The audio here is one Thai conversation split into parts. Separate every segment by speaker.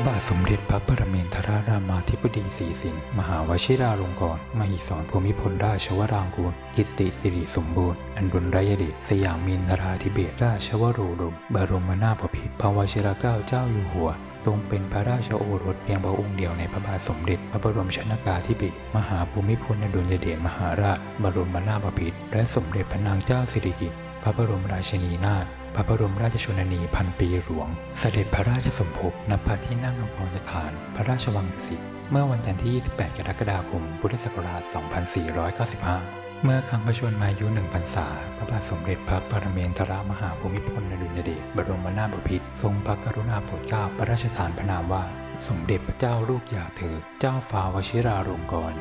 Speaker 1: ระบาทสมเด็จพระปรเมนทรรามาธิบดีศรีสินมหาวชิราลงกรณ์มหิศรภูมิพลราชวรางกูล กิตติสิริสมบูรณ์ อันดุลรยเดชสยามมินทราธิเบศราชวโรดม บรมนาถบพิตรพระวชิรเกล้าเจ้าอยู่หัว ทรงเป็นพระราชโอรสเพียงพระองค์เดียวในพระบาทสมเด็จ พระบรมชนากาธิเบศมหาภูมิพลอดุลยเดชมหาราช บรมนาถบพิตรและสมเด็จพระนางเจ้าสิริกิติ์พระบรมราชินีนาถ พระบรมราชชนนีพันปีหลวง เสด็จพระราชสมภพณพระที่นั่งอภรสถาน พระราชวังดุสิตเมื่อวันจันทร์ที่ 28 กรกฎาคม พุทธศักราช 2495 เมื่อครั้งประชนมายุหนึ่งพรรษา พระบาทสมเด็จพระปรเมนทรมหาภูมิพลอดุลยเดช บรมนาถบพิตร ทรงพระกรุณาโปรดเกล้าพระราชทานพระนามว่า สมเด็จพระเจ้าลูกยาเธอ เจ้าฟ้าวชิราลงกรณ์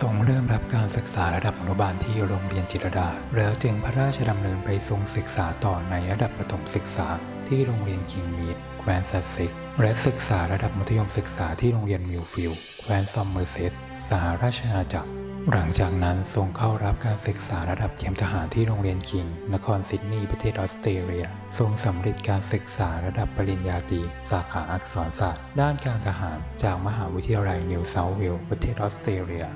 Speaker 1: ทรงเริ่มรับการศึกษาระดับอนุบาลที่โรงเรียนจิตรดา แล้วจึงพระราชดำเนินไปทรงศึกษาต่อในระดับประถมศึกษาที่โรงเรียนคิงมีดแคว้นซัสเซ็กและศึกษาระดับมัธยมศึกษาที่โรงเรียนมิลฟิลด์แคว้นซอมเมอร์เซตสหราชอาณาจักร หลังจากนั้นทรงเข้ารับการศึกษาระดับเตรียมทหารที่โรงเรียนคิง นครซิดนีย์ประเทศออสเตรเลีย ทรงสำเร็จการศึกษาระดับปริญญาตรีสาขาอักษรศาสตร์ ด้านการทหารจากมหาวิทยาลัยนิวเซาท์เวลส์ประเทศออสเตรเลีย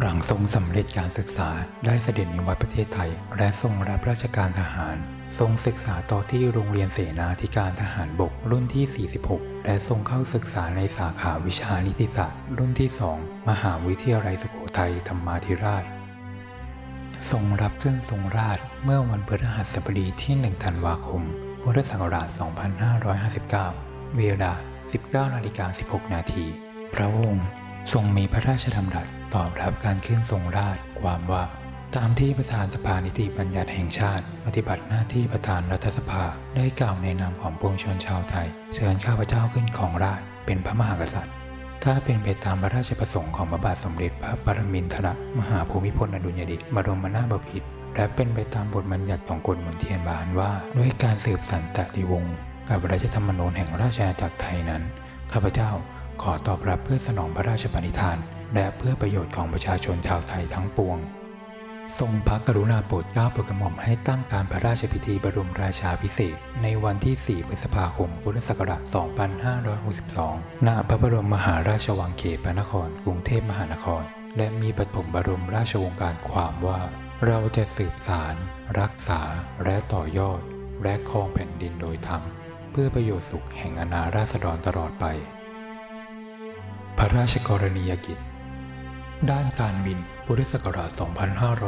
Speaker 1: หลังทรงสำเร็จการศึกษาได้เสด็จนิวัตประเทศไทย และทรงรับราชการทหาร ทรงศึกษาต่อที่โรงเรียนเสนาธิการทหารบกรุ่นที่ 46 และทรงเข้าศึกษาในสาขาวิชานิติศาสตร์ รุ่นที่ 2 มหาวิทยาลัยสุโขทัยธรรมาธิราช ทรงรับเครื่องทรงราชเมื่อวันพฤหัสบดีที่ 1 ธันวาคม พุทธศักราช 2559 เวลา 19นาฬิกา16 นาทีพระองค์ ทรงมีพระราชดำรัสตอบรับการขึ้นทรงราชความว่าตามที่ประธานสภานิติบัญญัติแห่งชาติ ปฏิบัติหน้าที่ประธานรัฐสภาได้กล่าวในนามของปวงชนชาวไทย เชิญข้าพเจ้าขึ้นของราชเป็นพระมหากษัตริย์ ถ้าเป็นไปตามพระราชประสงค์ของพระบาทสมเด็จพระปรมินทรมหาภูมิพลอดุลยเดชบรมนาถบพิตรและเป็นไปตามบทบัญญัติของกฎมนเทียนบานว่า ด้วยการสืบสันตติวงศ์กับรัฐธรรมนูญแห่งราชอาณาจักรไทยนั้นข้าพเจ้า ขอตอบรับเพื่อสนองพระราชปณิธาน และเพื่อประโยชน์ของประชาชนชาวไทยทั้งปวง ทรงพระกรุณาโปรดเกล้าโปรดกระหม่อมให้ตั้งการพระราชพิธีบรมราชาพิเศษกในวันที่ 4 พฤษภาคม พุทธศักราช 2562 ณ พระบรมมหาราชวังเขตพระนคร กรุงเทพมหานคร และมีปฐมบรมราชโองการความว่า เราจะสืบสาร รักษา และต่อยอด และครองแผ่นดินโดยธรรมเพื่อประโยชน์สุขแห่งอาณาราษฎรตลอดไป ระราชกรณียกิจ ด้านการบิน พุทธศักราช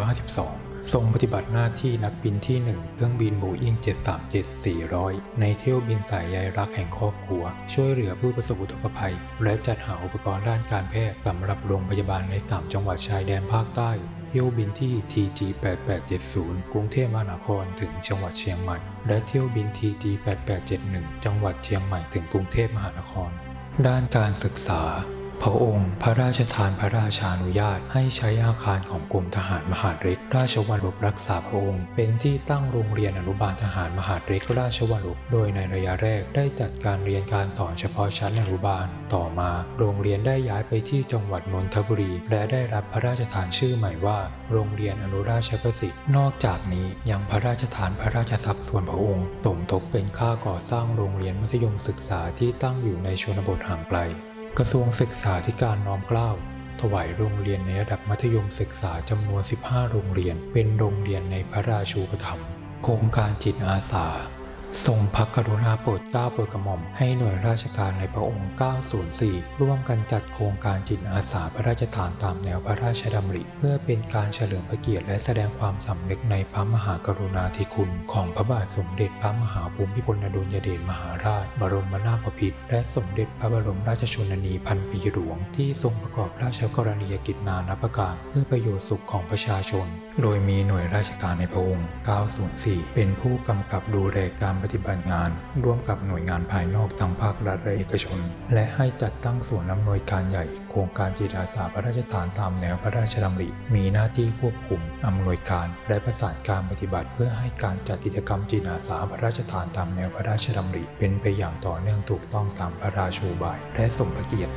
Speaker 1: 2552 ทรงปฏิบัติหน้าที่นักบินที่ 1 เครื่องบินโบอิง737-400 ในเที่ยวบินสายใยรักแห่งครอบครัว ช่วยเหลือผู้ประสบอุทกภัย และจัดหาอุปกรณ์ด้านการแพทย์สำหรับโรงพยาบาลใน3จังหวัดชายแดนภาคใต้เที่ยวบินที่ TG 8870กรุงเทพมหานครถึงจังหวัดเชียงใหม่ และเที่ยวบิน TG 8871จังหวัดเชียงใหม่ถึงกรุงเทพมหานคร ด้านการศึกษา พระองค์ พระราชทานพระราชานุญาตให้ใช้อาคารของกรมทหารมหาดเล็ก ราชวัลลบรักษาพระองค์ เป็นที่ตั้งโรงเรียนอนุบาลทหารมหาดเล็กราชวัลลบโดยในระยะแรกได้จัดการเรียนการสอนเฉพาะชั้นอนุบาล ต่อมา โรงเรียนได้ย้ายไปที่จังหวัดนนทบุรี และได้รับพระราชทานชื่อใหม่ว่า โรงเรียนอนุราชประสิทธิ์ นอกจากนี้ยังพระราชทานพระราชทรัพย์ส่วนพระองค์สมทบเป็นค่าก่อสร้างโรงเรียนมัธยมศึกษาที่ตั้งอยู่ในชนบทห่างไกล กระทรวงศึกษาธิการน้อมเกล้าถวายโรงเรียนในระดับมัธยมศึกษาจำนวน 15 โรงเรียน เป็นโรงเรียนในพระราชูปถัมภ์โครงการจิตอาสา ทรงพระกรุณาโปรดเกล้าโปรดกระหม่อมให้หน่วยราชการในพระองค์ 904 ร่วมกันจัดโครงการจิตอาสาพระราชทานตามแนวพระราชดำริ เพื่อเป็นการเฉลิมพระเกียรติและแสดงความสำนึกในพระมหากรุณาธิคุณ ของพระบาทสมเด็จพระมหาภูมิพลอดุลยเดชมหาราช บรมนาถบพิตรและสมเด็จพระบรมราชชนนีพันปีหลวง ที่ทรงประกอบราชกรณียกิจนานาประการเพื่อประโยชน์สุขของประชาชน โดยมีหน่วยราชการในพระองค์ 904 เป็นผู้กำกับดูแลการปฏิบัติงาน ร่วมกับหน่วยงานภายนอกทั้งภาครัฐและเอกชน และให้จัดตั้งส่วนอำนวยการใหญ่ โครงการจิตอาสาพระราชทานตามแนวพระราชดำริ มีหน้าที่ควบคุมอำนวยการ และประสานการปฏิบัติ เพื่อให้การจัดกิจกรรมจิตอาสาพระราชทานตามแนวพระราชดำริ เป็นไปอย่างต่อเนื่องถูกต้องตามพระราชูบายและสมพระเกียรติ